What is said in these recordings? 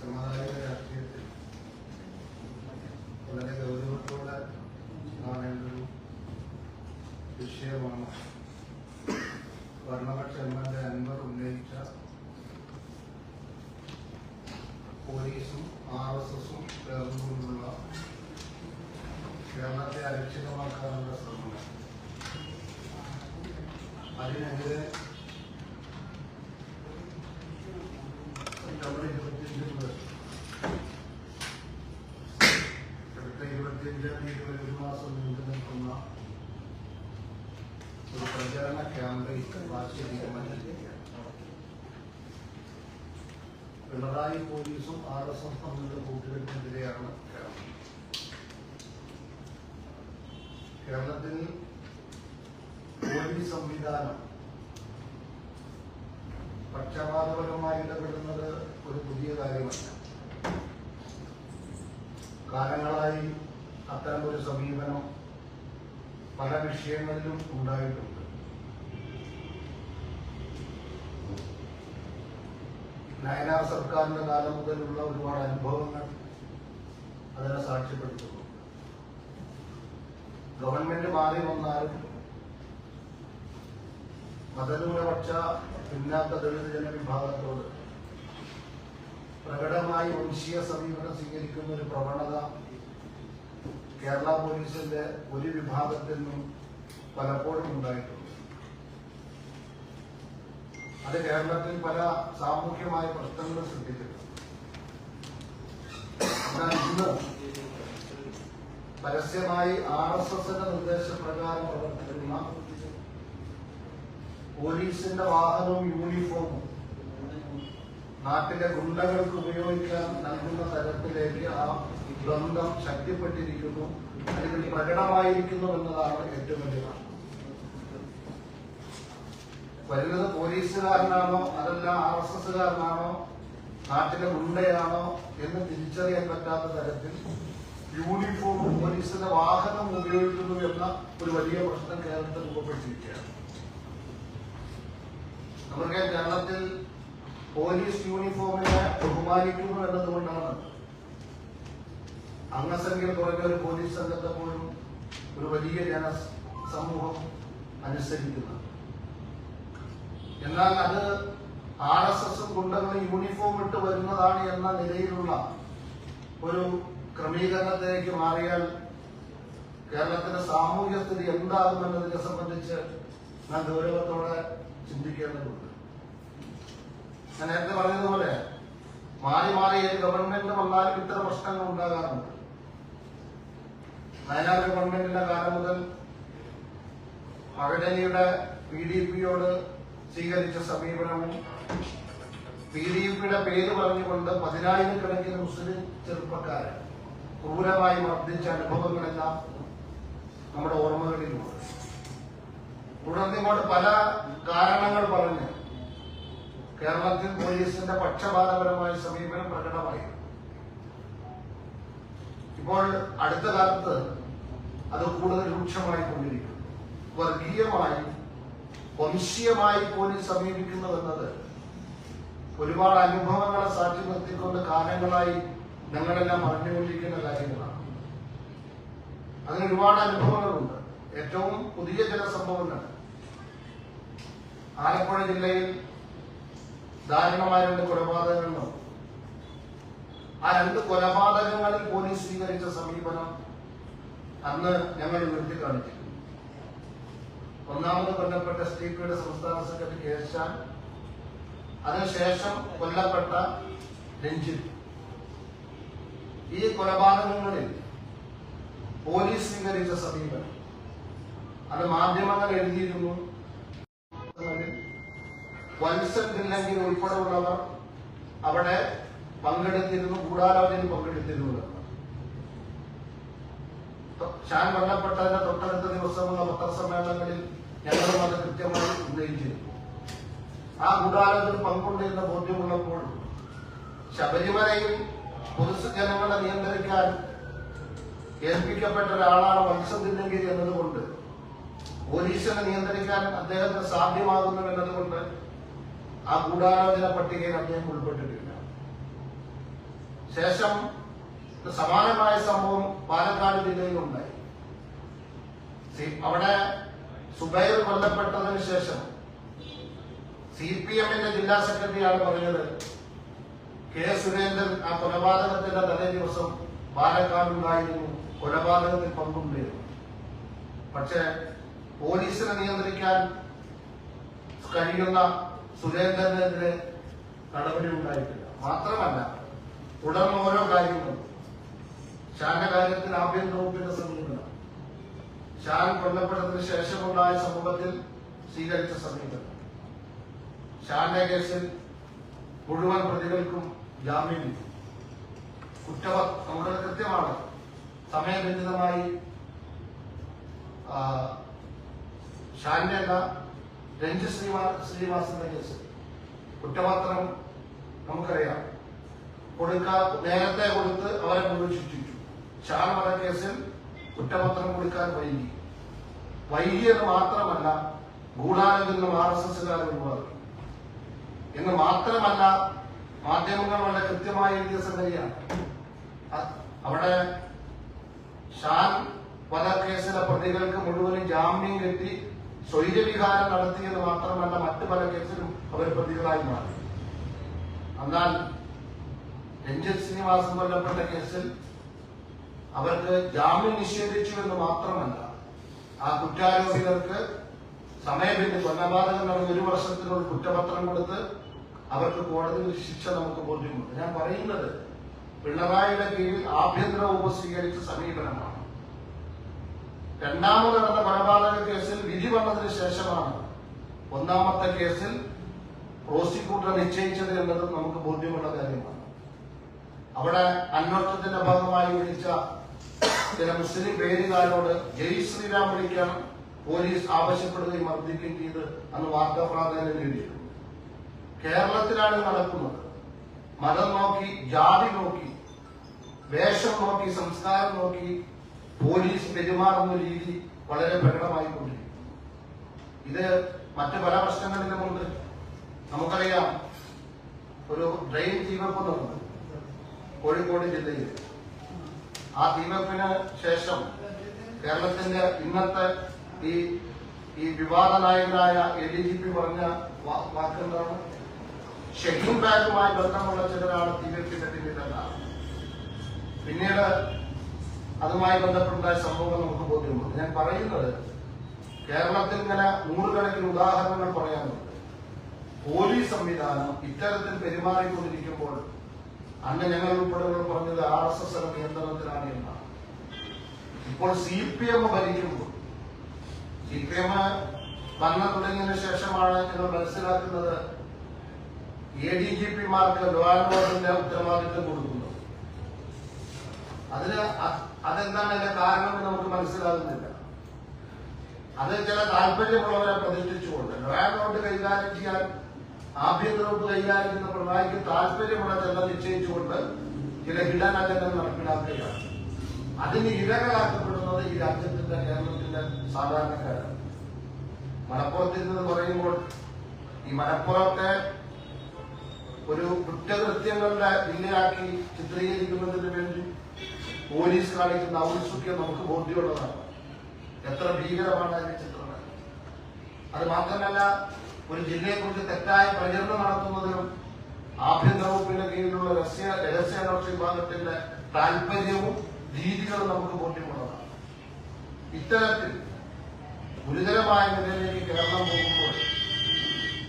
സമകാലിക രാഷ്ട്രീയത്തിൽ വളരെ ഗൗരവത്തോടെ കാണേണ്ട ഒരു വിഷയമാണ്. ഭരണപക്ഷ എം എൽ എ അൻവർ ഉന്നയിച്ച പോലീസും ആർ എസ് എസും ചേർന്നുകൊണ്ടുള്ള കേരളത്തെ അരക്ഷിതമാക്കാനുള്ള ശ്രമങ്ങൾ അതിനെതിരെ സെപ്റ്റംബർ മാസം ഒരു പ്രചാരണ പിണറായി പോലീസും ആർ എസ് എസ് തമ്മിലുള്ള കൂട്ടുകെട്ടിനെതിരെയാണ് കേരളം കേരളത്തിൽ പോലീസ് സംവിധാനം പക്ഷപാതപരമായി ഇടപെടുന്നത് ഒരു പുതിയ കാര്യമല്ല. കാലങ്ങളായി അത്തരം ഒരു സമീപനം പല വിഷയങ്ങളിലും ഉണ്ടായിട്ടുണ്ട്. നയനാർ സർക്കാരിന്റെ കാലം മുതലുള്ള ഒരുപാട് അനുഭവങ്ങൾ അതിനെ സാക്ഷ്യപ്പെടുത്തുന്നു. ഗവൺമെന്റ് മാറി വന്നാലും മതന്യൂനപക്ഷ പിന്നാക്ക ദളിത് ജനവിഭാഗത്തോട് പ്രകടമായി വംശീയ സമീപനം സ്വീകരിക്കുന്ന ഒരു പ്രവണത കേരള പോലീസിന്റെ ഒരു വിഭാഗത്തിൽ നിന്നും പലപ്പോഴും ഉണ്ടായിട്ടുണ്ട്. അത് കേരളത്തിൽ പല സാമൂഹ്യമായ പ്രശ്നങ്ങളും സൃഷ്ടിച്ചിട്ടുണ്ട്. എന്നാൽ ഇന്ന് പരസ്യമായി ആർ എസ് എസിന്റെ നിർദ്ദേശപ്രകാരം പ്രവർത്തിക്കുന്ന പോലീസിന്റെ വാഹനവും യൂണിഫോമും നാട്ടിലെ ഗുണ്ടകൾക്ക് ഉപയോഗിക്കാൻ നൽകുന്ന തരത്തിലേക്ക് ആ ബന്ധം ശക്തിപ്പെട്ടിരിക്കുന്നു അല്ലെങ്കിൽ പ്രകടമായിരിക്കുന്നു എന്നതാണ് ഏറ്റവും വലിയ. വരുന്നത് പോലീസുകാരനാണോ അതല്ല ആർ എസ് എസുകാരനാണോ നാട്ടിലെ ഗുണ്ടയാണോ എന്ന് തിരിച്ചറിയാൻ പറ്റാത്ത തരത്തിൽ യൂണിഫോം പോലീസിന്റെ വാഹനം ഉപയോഗിക്കുന്നു എന്ന ഒരു വലിയ പ്രശ്നം കേരളത്തിൽ രൂപപ്പെട്ടിരിക്കുകയാണ് നമ്മുടെ കേരളത്തിൽ പോലീസ് യൂണിഫോമിനെ ബഹുമാനിക്കുന്നു എന്നതുകൊണ്ടാണ്. അംഗസംഖ്യ കുറഞ്ഞ ഒരു പോലീസ് സംഘത്തെ പോലും ഒരു വലിയ ജന സമൂഹം അനുസരിക്കുന്നത് എന്നാൽ അത് ആർ എസ് എസും ഗുണ്ടകളും യൂണിഫോം ഇട്ട് വരുന്നതാണ് എന്ന നിലയിലുള്ള ഒരു ക്രമീകരണത്തിലേക്ക് മാറിയാൽ കേരളത്തിന്റെ സാമൂഹ്യ സ്ഥിതി എന്താകുമെന്നതിനെ സംബന്ധിച്ച് ഞാൻ ഗൗരവത്തോടെ ചിന്തിക്കേണ്ടതുണ്ട്. ഞാൻ നേരത്തെ പറഞ്ഞതുപോലെ മാറി മാറി ഏത് ഗവൺമെന്റ് വന്നാലും ഇത്തരം പ്രശ്നങ്ങൾ ഉണ്ടാകാറുണ്ട്. വയനാട് ഗവൺമെന്റിന്റെ കാലം മുതൽ മകരനിയുടെ പി ഡി പിയോട് സ്വീകരിച്ച സമീപനവും പി ഡി പിയുടെ പേര് പറഞ്ഞുകൊണ്ട് പതിനായിരക്കണക്കിന് മുസ്ലിം ചെറുപ്പക്കാരെ ക്രൂരമായി മർദ്ദിച്ച അനുഭവങ്ങളെല്ലാം നമ്മുടെ ഓർമ്മകളിലുണ്ട്. തുടർന്ന് ഇങ്ങോട്ട് പല കാരണങ്ങൾ പറഞ്ഞ് കേരളത്തിൽ പോലീസിന്റെ പക്ഷപാതപരമായ സമീപനം പ്രകടമായി ഇപ്പോൾ അടുത്ത കാലത്ത് അത് കൂടുതൽ രൂക്ഷമായി കൊണ്ടിരിക്കുന്നു വർഗീയമായി വംശീയമായി പോലീസ് സമീപിക്കുന്നതെന്നത് ഒരുപാട് അനുഭവങ്ങളെ സാക്ഷി നിർത്തിക്കൊണ്ട് കാലങ്ങളായി ഞങ്ങളെല്ലാം അറിഞ്ഞുകൊണ്ടിരിക്കുന്ന കാര്യങ്ങളാണ്. അങ്ങനെ ഒരുപാട് അനുഭവങ്ങളുണ്ട്. ഏറ്റവും പുതിയ ചില സംഭവങ്ങൾ. ആലപ്പുഴ ജില്ലയിൽ ദാരുണമായ കൊലപാതകങ്ങളും. ആ രണ്ട് കൊലപാതകങ്ങളിൽ പോലീസ് സ്വീകരിച്ച സമീപനം അന്ന് ഞങ്ങൾ ഉയർത്തി കാണിച്ചിരുന്നു. ഒന്നാമത് കൊല്ലപ്പെട്ട സ്പീക്കറുടെ സംസ്ഥാന സെക്രട്ടറി കേശാൻ അതിനുശേഷം കൊല്ലപ്പെട്ട രഞ്ജിത്ത്. ഈ കൊലപാതകങ്ങളിൽ പോലീസ് സ്വീകരിച്ച സമീപനം. അത് മാധ്യമങ്ങൾ എഴുതിയിരുന്നു. ഉൾപ്പെടെ ഉൾപ്പെടെയുള്ളവർ അവിടെ പങ്കെടുത്തിരുന്നു ഗൂഢാലോചനയിൽ പങ്കെടുത്തിരുന്നു എന്ന്. തൊ- ഷാൻ കൊല്ലപ്പെട്ടതിന്റെ തൊട്ടടുത്ത ദിവസമുള്ള പത്രസമ്മേളനങ്ങളിൽ ഞങ്ങളും അത് കൃത്യമായി ഉന്നയിച്ചിരുന്നു ആ ഗൂഢാലോചനയിൽ പങ്കുണ്ടിരുന്ന ബോധ്യമുള്ളപ്പോൾ ശബരിമലയിൽ പൊതുജനങ്ങളെ നിയന്ത്രിക്കാൻ ഏൽപ്പിക്കപ്പെട്ട ഒരാളാണ് തില്ലങ്കേരി എന്നതുകൊണ്ട് പോലീസിനെ നിയന്ത്രിക്കാൻ അദ്ദേഹത്തിന് സാധ്യമാകുന്നു എന്നതുകൊണ്ട് ആ ഗൂഢാലോചന പട്ടികയിൽ അദ്ദേഹം ഉൾപ്പെട്ടിട്ടില്ല. ശേഷം സമാനമായ സംഭവം പാലക്കാട് ജില്ലയിലുണ്ടായി അവിടെ സുബൈർ കൊല്ലപ്പെട്ടതിന് ശേഷം സി പി എമ്മിന്റെ ജില്ലാ സെക്രട്ടറിയാണ് പറഞ്ഞത് കെ സുരേന്ദ്രൻ ആ കൊലപാതകത്തിന്റെ തലേ ദിവസം പാലക്കാട് പാലക്കാടുണ്ടായിരുന്നു കൊലപാതകത്തിൽ പങ്കുണ്ടായിരുന്നു. പക്ഷെ പോലീസിനെ നിയന്ത്രിക്കാൻ കഴിയുന്ന സുരേന്ദ്രനെതിരെ നടപടി ഉണ്ടായിട്ടില്ല. മാത്രമല്ല തുടർന്ന് ഓരോ കാര്യങ്ങളും. ഷാന്റെ കാര്യത്തിൽ ആഭ്യന്തര വകുപ്പിന്റെ സമീപനം. ഷാൻ കൊല്ലപ്പെട്ടതിന് ശേഷമുണ്ടായ സംഭവത്തിൽ സ്വീകരിച്ച സമീപനം. ഷാന്റെ കേസിൽ മുഴുവൻ പ്രതികൾക്കും ജാമ്യം കിട്ടി കുറ്റവ നമ്മുടെ കൃത്യമാണ്. സമയബന്ധിതമായി ഷാന്റെ അല്ല രഞ്ജിത് ശ്രീവാ ശ്രീനിവാസന്റെ കേസ് കുറ്റപത്രം നമുക്കറിയാം. കൊടുക്കാ നേരത്തെ കൊടുത്ത് അവരെ മുഴുവൻ ശിക്ഷിച്ചു. വധ കേസിൽ കുറ്റപത്രം കൊടുക്കാൻ വൈകി. വൈകിയത് മാത്രമല്ല ഗൂഢാലോചന ആർ എസ് എസുകാർ ഒഴിവാക്കി. എന്ന് മാത്രമല്ല മാധ്യമങ്ങൾ വളരെ കൃത്യമായി എഴുതിയ സംഗതിയാണ്. അവിടെ ഷാൻ വധക്കേസിലെ പ്രതികൾക്ക് മുഴുവനും ജാമ്യം കെട്ടി സ്വൈര്യവിഹാരം നടത്തിയെന്ന് മാത്രമല്ല മറ്റു പല കേസിലും അവർ പ്രതികളായി മാറി. എന്നാൽ രഞ്ജിത് ശ്രീനിവാസൻ കൊല്ലപ്പെട്ട കേസിൽ അവർക്ക് ജാമ്യം നിഷേധിച്ചു എന്ന് മാത്രമല്ല ആ കുറ്റാരോപിതർക്ക് സമയബിന്ദു കൊലപാതകം നടന്ന ഒരു വർഷത്തിനുള്ള കുറ്റപത്രം കൊടുത്ത് അവർക്ക് കോടതിയിൽ ശിക്ഷ നമുക്ക് ബോധ്യമുണ്ട്. ഞാൻ പറയുന്നത് പിണറായിയുടെ കീഴിൽ ആഭ്യന്തര വകുപ്പ് സ്വീകരിച്ച സമീപനമാണ്. രണ്ടാമത് നടന്ന കൊലപാതക കേസിൽ വിധി വന്നതിന് ശേഷമാണ് ഒന്നാമത്തെ കേസിൽ പ്രോസിക്യൂട്ടർ നിശ്ചയിച്ചത് എന്നതും നമുക്ക് ബോധ്യമുള്ള കാര്യമാണ്. അവിടെ അന്വേഷണത്തിന്റെ ഭാഗമായി വിളിച്ച ചില മുസ്ലിം പേരുകാരോട് ജയ് ശ്രീരാം വിളിക്കാൻ പോലീസ് ആവശ്യപ്പെടുകയും മർദ്ദിക്കുകയും ചെയ്ത് അന്ന് വാർത്താ പ്രാധാന്യം നേടിയിരുന്നു. കേരളത്തിലാണ് നടക്കുന്നത്. മതം നോക്കി ജാതി നോക്കി വേഷം നോക്കി സംസ്കാരം നോക്കി പോലീസ് പെരുമാറുന്ന രീതി വളരെ പ്രകടമായിക്കൊണ്ടിരിക്കും ഇത് മറ്റു പല പ്രശ്നങ്ങളിലുമുണ്ട് നമുക്കറിയാം ഒരു ഡ്രെയിൻ തീവെപ്പ് നടന്നു കോഴിക്കോട് ജില്ലയിൽ. ആ തീവെപ്പിന് ശേഷം കേരളത്തിന്റെ ഇന്നത്തെ ഈ ഈ വിവാദ നായകനായ എ ഡി ജി പി പറഞ്ഞ വാക്കെന്താണ്? ഷെഡ്യൂൾ ബാഗുമായി ബന്ധമുള്ള ചിലരാണ് തീവെപ്പിന്റെ പിന്നീട് അതുമായി ബന്ധപ്പെട്ട സംഭവങ്ങൾ നമുക്ക് ബോധ്യമുണ്ട്. ഞാൻ പറയുന്നത് കേരളത്തിൽ ഇങ്ങനെ നൂറുകണക്കിന് ഉദാഹരണങ്ങൾ പറയാനുണ്ട്. പോലീസ് സംവിധാനം ഇത്തരത്തിൽ പെരുമാറിക്കൊണ്ടിരിക്കുമ്പോൾ അന്ന് ഞങ്ങൾ ഉൾപ്പെടെയുള്ള പറഞ്ഞത് ആർ എസ് എസ് നിയന്ത്രണത്തിലാണ് എന്നാണ്. ഇപ്പോൾ സി പി എം ഭരിക്കുമ്പോൾ സി പി എം ഭരണം തുടങ്ങിയതിനു ശേഷമാണ് ഞങ്ങൾ മനസ്സിലാക്കുന്നത് എ ഡി ജി പിമാർക്ക് ലോ ആൻഡ് ഓർഡറിന്റെ ഉത്തരവാദിത്വം കൊടുക്കുന്നത്. അതിന് അതെന്താണ് അതിന്റെ കാരണം എന്ന് നമുക്ക് മനസ്സിലാകുന്നില്ല. അത് ചില താല്പര്യമുള്ളവരെ പ്രതിഷ്ഠിച്ചുകൊണ്ട് ലോ ഔട്ട് കൈകാര്യം ചെയ്യാൻ ആഭ്യന്തര വകുപ്പ് കൈകാര്യം ചെയ്യുന്ന പിണറായിക്ക് താല്പര്യമുള്ള ചില നിശ്ചയിച്ചുകൊണ്ട് ചില ഹിഡൻ നടപ്പിലാക്കുകയാണ്. അതിന് ഇരകളാക്കപ്പെടുന്നത് ഈ രാജ്യത്തിന്റെ കേരളത്തിന്റെ സാധാരണക്കാരാണ്. മലപ്പുറത്തിരുന്ന് പറയുമ്പോൾ ഈ മലപ്പുറത്തെ ഒരു കുറ്റകൃത്യങ്ങളുടെ ഇല്ലയാക്കി ചിത്രീകരിക്കുന്നതിന് വേണ്ടി പോലീസ് കാണിക്കുന്ന ഔത്സുഖ്യം നമുക്ക് ബോധ്യമുള്ളതാണ്. എത്ര ഭീകരമാണ് അതിന്റെ ചിത്രങ്ങൾ. അത് മാത്രമല്ല ഒരു ജില്ലയെക്കുറിച്ച് തെറ്റായ പ്രചരണം നടത്തുന്നതിനും ആഭ്യന്തര വകുപ്പിന്റെ കീഴിലുള്ള രഹസ്യ രഹസ്യാന്വേഷണ വിഭാഗത്തിന്റെ താല്പര്യവും രീതികളും നമുക്ക് ബോധ്യമുള്ളതാണ്. ഇത്തരത്തിൽ ഗുരുതരമായ നിലയിലേക്ക് കേരളം പോകുമ്പോൾ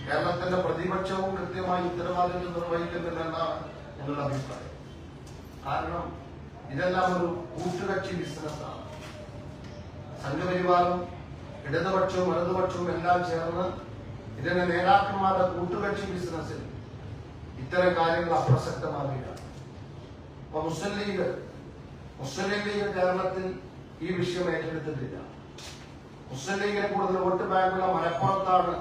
കേരളത്തിന്റെ പ്രതിപക്ഷവും കൃത്യമായി ഉത്തരവാദിത്വം നിർവഹിക്കുന്നില്ലെന്നാണ് എന്നുള്ള അഭിപ്രായം. കാരണം ഇതെല്ലാം ഒരു കൂട്ടുകക്ഷി ബിസിനസ്സാണ് സംഘപരിവാറും ഇടതുപക്ഷവും വലതുപക്ഷവും എല്ലാം ചേർന്ന് ഇതിന്റെ നേതാക്കന്മാരുടെ കൂട്ടുകക്ഷി ബിസിനസ്സിൽ ഇത്തരം കാര്യങ്ങൾ അപ്രസക്തമാകുകയാണ്. അപ്പൊ മുസ്ലിം ലീഗ് മുസ്ലിം ലീഗ് കേരളത്തിൽ ഈ വിഷയം ഏറ്റെടുത്തിട്ടില്ല. മുസ്ലിം ലീഗിന് കൂടുതൽ വോട്ട് ബാങ്കുള്ള മലപ്പുറത്താണ്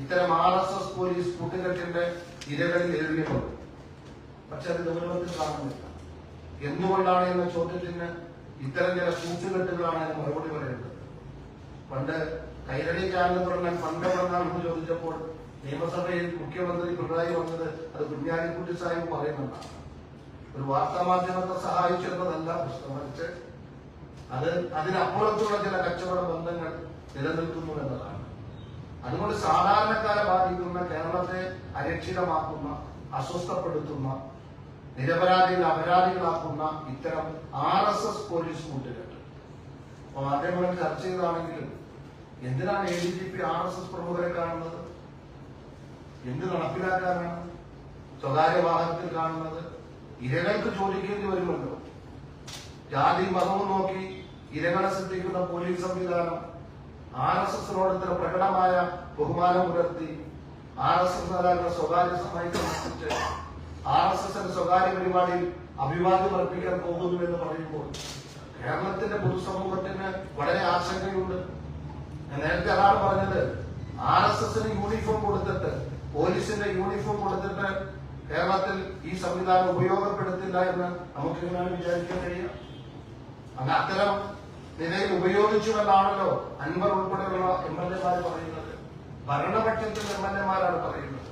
ഇത്തരം ആർ എസ് എസ് പോലീസ് കൂട്ടുകെട്ടിന്റെ ഇരകളിൽ എഴുതിയത് പക്ഷെ അത് ഗൗരവത്തിൽ കാണുന്നില്ല. എന്തുകൊണ്ടാണ് എന്ന ചോദ്യത്തിന് ഇത്തരം ചില കൂച്ചുകെട്ടുകളാണ് അതിന് മറുപടി പറയുന്നത് പണ്ട് കൈരളി ചാനൽ പറഞ്ഞാൽ പണ്ട് പറഞ്ഞാണെന്ന് ചോദിച്ചപ്പോൾ നിയമസഭയിൽ മുഖ്യമന്ത്രി പിണറായി വന്നത് അത് കുഞ്ഞാലിക്കുട്ടി സാഹിബ് പറയുന്നതാണ് ഒരു വാർത്താ മാധ്യമത്തെ സഹായിച്ചിരുന്നതല്ല പ്രശ്നം അത് അതിനപ്പുറത്തുള്ള ചില കച്ചവട ബന്ധങ്ങൾ നിലനിൽക്കുന്നു എന്നതാണ്. അതുകൊണ്ട് സാധാരണക്കാരെ ബാധിക്കുന്ന കേരളത്തെ അരക്ഷിതമാക്കുന്ന അസ്വസ്ഥപ്പെടുത്തുന്ന നിരപരാധികൾ അപരാധികളാക്കുന്ന ഇത്തരം ആർ എസ് എസ് പോലീസ് കൂട്ടുകെട്ട്. അപ്പൊ മാധ്യമങ്ങൾ ചർച്ച ചെയ്താണെങ്കിലും എന്തിനാണ് A D G P R S S പ്രമുഖരെ കാണുന്നത്? എന്ത് നടപ്പിലാക്കാനാണ്? സ്വകാര്യ വാഹനത്തിൽ കാണുന്നത്? ഇരകൾക്ക് ചോദിക്കേണ്ടി വരുമല്ലോ. ജാതി മതവും നോക്കി ഇരകളെ ശ്രദ്ധിക്കുന്ന പോലീസ് സംവിധാനം ആർ എസ് എസിനോട് ഇത്ര പ്രകടമായ ബഹുമാനം പുലർത്തി ആർ എസ് എസ് നേതാക്കളെ സ്വകാര്യ സഹായിച്ച് ആർ എസ് എസിന്റെ സ്വകാര്യ പരിപാടിയിൽ അഭിവാദ്യം അർപ്പിക്കാൻ പോകുന്നു എന്ന് പറയുമ്പോൾ കേരളത്തിന്റെ പൊതുസമൂഹത്തിന് വളരെ ആശങ്കയുണ്ട്. നേരത്തെ അതാണ് പറഞ്ഞത്. ആർ എസ് എസിന് യൂണിഫോം കൊടുത്തിട്ട് പോലീസിന്റെ യൂണിഫോം കൊടുത്തിട്ട് കേരളത്തിൽ ഈ സംവിധാനം ഉപയോഗപ്പെടുത്തില്ല എന്ന് നമുക്ക് എങ്ങനെയാണ് വിചാരിക്കാൻ കഴിയുക? അങ്ങനെ അത്തരം നിലയിൽ ഉപയോഗിച്ചുവെന്നാണല്ലോ അൻവർ ഉൾപ്പെടെയുള്ള എം എൽ എമാർ പറയുന്നത്. ഭരണപക്ഷത്തിന്റെ എം എൽ എമാരാണ് പറയുന്നത്.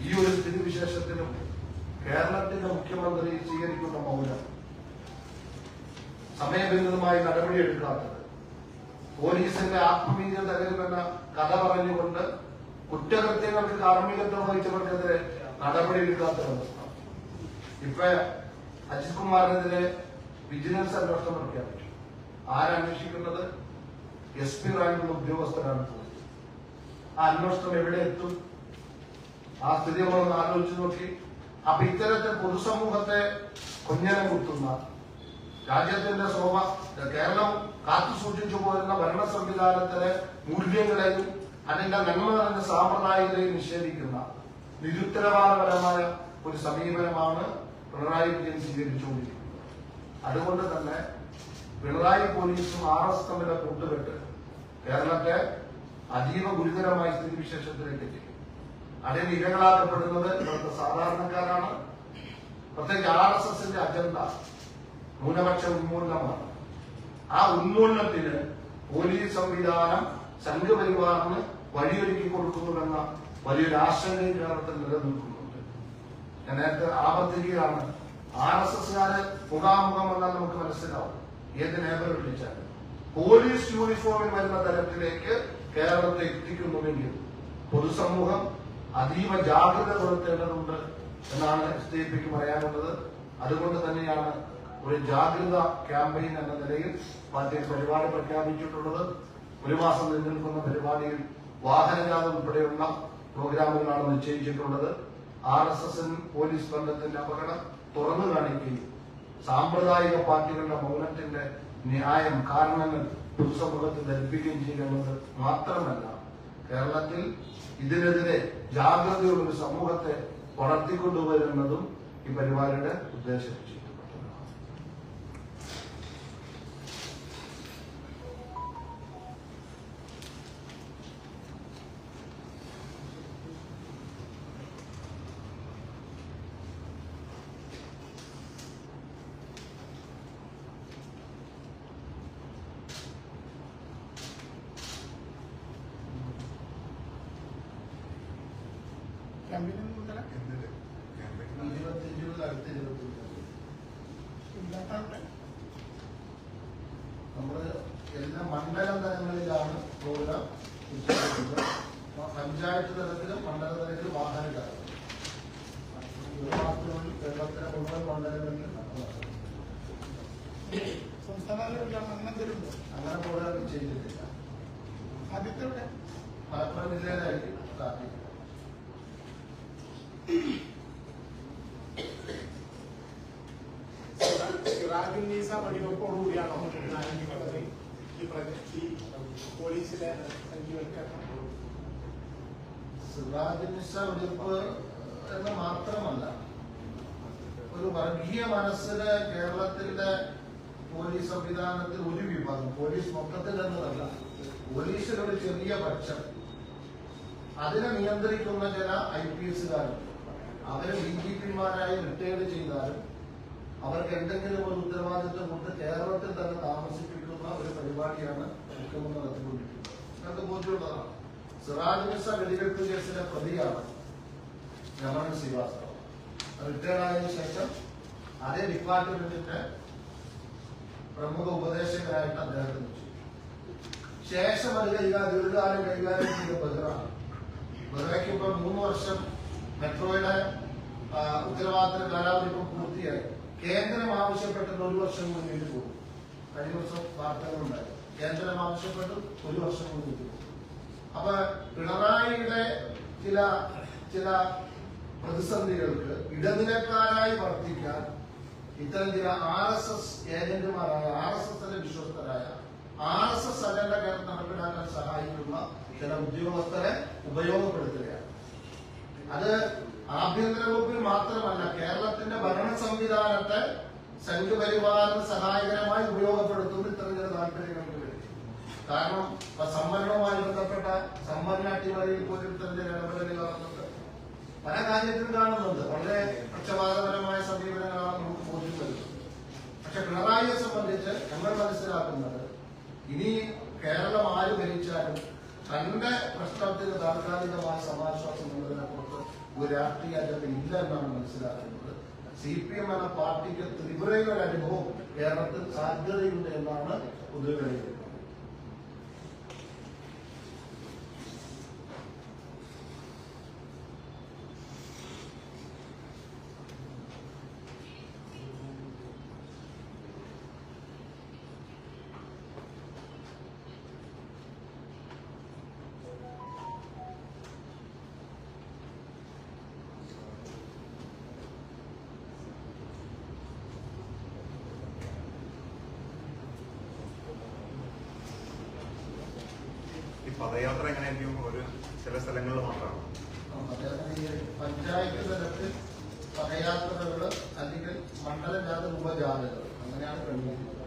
ഈ ഒരു സ്ഥിതിവിശേഷത്തിലും കേരളത്തിന്റെ മുഖ്യമന്ത്രി സ്വീകരിക്കുന്ന മൗനം. സമയബന്ധിതമായി നടപടിയെടുക്കാത്തത്. പോലീസിന്റെ ആത്മീയ തകരുമെന്ന കഥ പറഞ്ഞുകൊണ്ട് കുറ്റകൃത്യങ്ങൾക്ക് കാർമ്മികത്വം വഹിച്ചവർക്കെതിരെ നടപടിയെടുക്കാത്ത അവസ്ഥ ഇപ്പൊ അജിത് കുമാറിനെതിരെ വിജിലൻസ് അന്വേഷണം പ്രഖ്യാപിച്ചു ആരന്വേഷിക്കുന്നത് എസ് പി റാങ്കുള്ള ഉദ്യോഗസ്ഥരാണ് ആ അന്വേഷണം എവിടെ എത്തും? ആ സ്ഥിതി നമ്മളൊന്ന് ആലോചിച്ച് നോക്കി. അപ്പൊ ഇത്തരത്തിൽ പൊതുസമൂഹത്തെ കൊഞ്ഞനം കുത്തുന്ന രാജ്യത്തിന്റെ ശോഭ കേരളം കാത്തു സൂക്ഷിച്ചു പോരുന്ന ഭരണ സംവിധാനത്തിലെ മൂല്യങ്ങളെയും അതിന്റെ നന്മ നിറഞ്ഞ സാമ്പ്രദായികതയും നിഷേധിക്കുന്ന നിരുത്തരവാദപരമായ ഒരു സമീപനമാണ് പിണറായി വിജയൻ സ്വീകരിച്ചുകൊണ്ടിരിക്കുന്നത്. അതുകൊണ്ട് തന്നെ പിണറായി പോലീസും ആർ എസ് തമ്മിലെ കൂട്ടുകെട്ട് കേരളത്തെ അതീവ ഗുരുതരമായ സ്ഥിതിവിശേഷത്തിലേക്ക് എത്തിക്കും അതിന് ഇരകളാക്കപ്പെടുന്നത് ഇവിടുത്തെ സാധാരണക്കാരാണ്. പ്രത്യേകിച്ച് ആർ എസ് എസിന്റെ അജണ്ട ന്യൂനപക്ഷ ഉന്മൂലനമാണ്. ആ ഉന്മൂലനത്തിന് പോലീസ് സംവിധാനം സംഘപരിവാറിന് വഴിയൊരുക്കി കൊടുക്കുന്നുവെന്ന വലിയൊരു ആശങ്കയും കേരളത്തിൽ നിലനിൽക്കുന്നുണ്ട്. ഞാൻ നേരത്തെ ആവർത്തിക്കുകയാണ്. ആർ എസ് എസ്കാര് മുഖാമുഖം വന്നാൽ നമുക്ക് മനസ്സിലാവും. ഏത് നേതൃ വിളിച്ചാലും. പോലീസ് യൂണിഫോമിൽ വരുന്ന തരത്തിലേക്ക് കേരളത്തെ എത്തിക്കുന്നുവെങ്കിൽ പൊതുസമൂഹം അതീവ ജാഗ്രത പുലർത്തേണ്ടതുണ്ട് എന്നാണ് എസ് ഡി പിക്ക് പറയാനുള്ളത്. അതുകൊണ്ട് തന്നെയാണ് ഒരു ജാഗ്രത ക്യാമ്പയിൻ എന്ന നിലയിൽ പാർട്ടി പരിപാടി പ്രഖ്യാപിച്ചിട്ടുള്ളത്. ഒരു മാസം നിലനിൽക്കുന്ന പരിപാടിയിൽ വാഹനജാത ഉൾപ്പെടെയുള്ള പ്രോഗ്രാമുകളാണ് നിശ്ചയിച്ചിട്ടുള്ളത്. ആർ എസ് എസിന് പോലീസ് ബന്ധത്തിന്റെ അപകടം തുറന്നു കാണിക്കുകയും സാമ്പ്രദായിക പാർട്ടികളുടെ മൗനത്തിന്റെ ന്യായം കാരണങ്ങൾ പൊതുസമൂഹത്തിൽ ധരിപ്പിക്കുകയും ചെയ്യുന്നത് മാത്രമല്ല കേരളത്തിൽ ഇതിനെതിരെ ജാഗ്രതയുള്ള ഒരു സമൂഹത്തെ വളർത്തിക്കൊണ്ടുവരുന്നതും ഈ പരിപാടിയുടെ ഉദ്ദേശം ഇരുപത്തിയഞ്ച് ഇല്ലാത്തവിടെ നമ്മൾ എല്ലാ മണ്ഡലം തലങ്ങളിലാണ് പ്രോഗ്രാം പഞ്ചായത്ത് തലത്തിലും മണ്ഡല തലത്തിലും വാഹനജാഥ ഒരു മാസത്തിനുള്ളിൽ കേരളത്തിലെ മുഴുവൻ മണ്ഡലങ്ങളിലും. സംസ്ഥാനങ്ങളില്ല മണ്ണെന്തരുണ്ടോ അങ്ങനെ പ്രോഗ്രാം ചെയ്തിട്ടില്ല. ആദ്യത്തെ മലപ്പുറം ജില്ലയിലായിരിക്കും. സ്റ്റാർട്ട് എന്ന് മാത്രമല്ല ഒരു വർഗീയ മനസ്സിന് കേരളത്തിന്റെ പോലീസ് സംവിധാനത്തിൽ ഒരു വിഭാഗം പോലീസ് മൊത്തത്തിൽ എന്നതല്ല പോലീസിലൊരു ചെറിയ പക്ഷം. അതിനെ നിയന്ത്രിക്കുന്ന ചില ഐ പി എസുകാരുണ്ട് അവർ ഡി ജി പിമാരായി റിട്ടയർഡ് ചെയ്താലും അവർക്ക് എന്തെങ്കിലും ഒരു ഉത്തരവാദിത്വം കൊണ്ട് കേരളത്തിൽ തന്നെ താമസിപ്പിക്കുന്ന ഒരു പരിപാടിയാണ് മുഖ്യമന്ത്രി നടത്തിക്കൊണ്ടിരിക്കുന്നത്. നിങ്ങൾക്ക് ബോധ്യമുള്ളതാണ്. സിറാജ് മിസ വെടിവെപ്പ് കേസിലെ പ്രതിയാണ് രമണൻ ശ്രീവാസ്തവ. റിട്ടയർഡ് ആയതിനു ശേഷം അതേ ഡിപ്പാർട്ട്മെന്റിന്റെ പ്രമുഖ ഉപദേശകരായിട്ട് അദ്ദേഹത്തിന് ശേഷം അത് കൈകാര്യം ദീർഘകാലം കൈകാര്യം ചെയ്ത ബഹ്റാണ് ബഹ്റയ്ക്ക് ഇപ്പൊ മൂന്ന് വർഷം മെട്രോയുടെ ആ, ഉത്തരവാദിത്ത കാലാവധി പൂർത്തിയായി. കേന്ദ്രം ആവശ്യപ്പെട്ടത് ഒരു വർഷം കൂടി നീണ്ടു പോകും. കഴിഞ്ഞ വർഷം വാർത്തകളുണ്ടായി കേന്ദ്രം ആവശ്യപ്പെട്ടു ഒരു വർഷം കൂടി നീണ്ടു പോകും. അപ്പൊ പിണറായിയുടെ ചില ചില പ്രതിസന്ധികൾക്ക് ഇടനിലക്കാരായി വർത്തിക്കാൻ ഇത്തരം ചില ആർ എസ് എസ് ഏജന്റുമാരായ ആർ എസ് എസിന്റെ വിശ്വസ്തരായ ആർ എസ് എസ് അജണ്ട നടപ്പിലാക്കാൻ സഹായിക്കുന്ന ചില ഉദ്യോഗസ്ഥരെ ഉപയോഗപ്പെടുത്തുകയാണ്. അത് ആഭ്യന്തര വകുപ്പിൽ മാത്രമല്ല കേരളത്തിന്റെ ഭരണ സംവിധാനത്തെ സംഘപരിവാറിന് സഹായകരമായി ഉപയോഗപ്പെടുത്തുന്ന ഇത്തരം ചില താല്പര്യങ്ങൾക്ക് വേണ്ടി കാരണം സംവരണവുമായി ബന്ധപ്പെട്ട സംവരണ അട്ടിമറിയിൽ പോലും ഇത്തരം ചില ഇടപെടലുകൾ കാണുന്നുണ്ട് പല കാര്യത്തിലും കാണുന്നുണ്ട്. വളരെ പക്ഷപാതപരമായ സമീപനങ്ങളാണ് നമുക്ക് ബോധ്യം വരുന്നത് പക്ഷെ പിണറായിയെ സംബന്ധിച്ച് നമ്മൾ മനസ്സിലാക്കുന്നത് ഇനി കേരളം ആര് ഭരിച്ചാലും തന്റെ പ്രശ്നത്തിന് താൽക്കാലികമായ സമാശ്വാസം എന്നതിനെക്കുറിച്ച് ഒരു രാഷ്ട്രീയ അജണ്ട ഇല്ല എന്നാണ് മനസ്സിലാക്കുന്നത്. സി പി എം എന്ന പാർട്ടിക്ക് ത്രിപുരയിൽ ഒരു അനുഭവം കേരളത്തിൽ സാധ്യതയുണ്ട് എന്നാണ് പൊതുവെ വിലയിരുത്തുന്നത് ഈ പദയാത്ര എങ്ങനെയായിരിക്കും? ഒരു ചില സ്ഥലങ്ങളിൽ മാത്രമാണ് പഞ്ചായത്ത് തലത്തിൽ പദയാത്രകൾ അല്ലെങ്കിൽ മണ്ഡലം ജാഥ ഉപജാതകൾ അങ്ങനെയാണ് ക്രമീകരിക്കുന്നത്